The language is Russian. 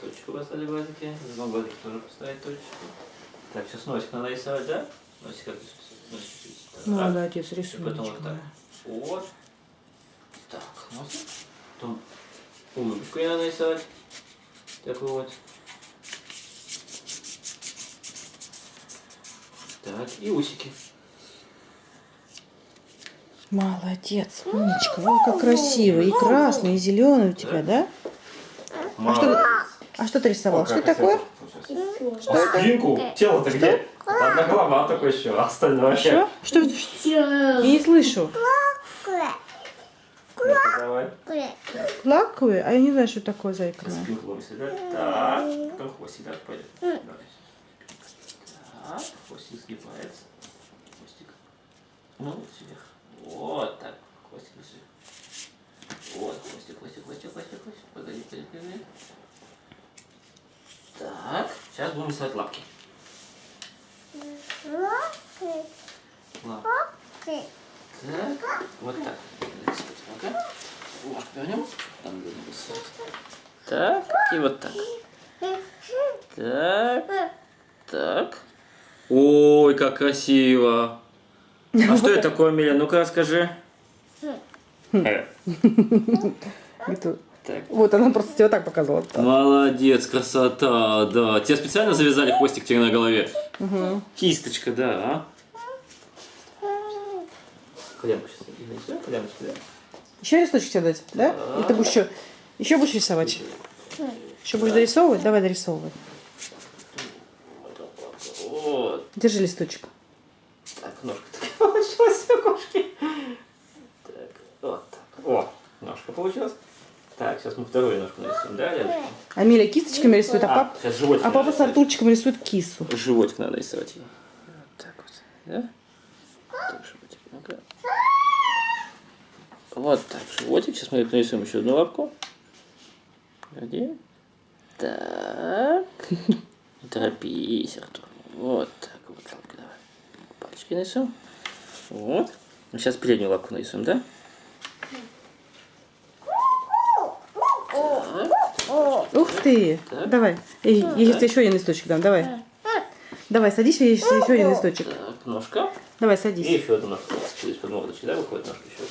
точку поставили глазики. На другом глазике тоже поставить точку. Так, сейчас носик надо рисовать, да? Носик как носик рисовать. Так. Молодец, И рисуночек. потом вот так. Вот. Так, носик. Потом улыбку ей надо рисовать. Такую вот. Так, и усики. Молодец, умничка. Вот как красиво. И красный, и зеленый у тебя, да? А что, а что ты рисовал? Что это такое? Что это? Спинку? Тело-то где? Одна голова только еще, а остальное Что? Что? Я не слышу. Лаковые? А я не знаю, что такое зайка. Спинку ломится, да? Так, потом хвостик, да, пойдет. Так, хвостик сгибается. Хвостик. Ну, вверх. Вот так. Хвостик вверх. Вот, хвостик, хвостик, хвостик, хвостик, хвостик. Погоди, погоди, погоди. Так, сейчас будем рисовать лапки. Лапки. Так, вот так. Вот, вернем. Там будем рисовать. Так, и вот так. Так, так. Ой, как красиво. А что это такое, Миля? Ну-ка расскажи. Э, Это- Так. Вот она просто тебе вот так показывала. Молодец, красота, да. Тебе специально завязали хвостик тебе на голове? Угу. Кисточка, да, а? Коляночку, да? Еще листочек тебе дать, да? И ты будешь еще, еще будешь рисовать? Еще будешь дорисовывать? Давай дорисовывай. Вот. Держи листочек. Так, ножка такая получилась у кошки. Так, вот так. О, ножка получилась. Так, сейчас мы вторую ножку нарисуем, да, рядышком? Амиля кисточками рисует, а, А, пап, животик а папа с Артурчиком рисует кису. Животик надо рисовать. Вот так вот. Да? Так, животик. Ну-ка. Вот так, животик. Сейчас мы нарисуем еще одну лапку. Погоди. Так. Не торопись, Артур. Вот так вот лапки давай. Пальчики нарисуем. Вот. Ну, Сейчас переднюю лапку нарисуем, да? Ух ты! Давай. Я, я сейчас еще один листочек дам. Давай. Давай, садись, я сейчас еще один листочек. Так, ножка. Давай, И садись. еще одну ножку. Через под мордочки, да, выходит ножка еще.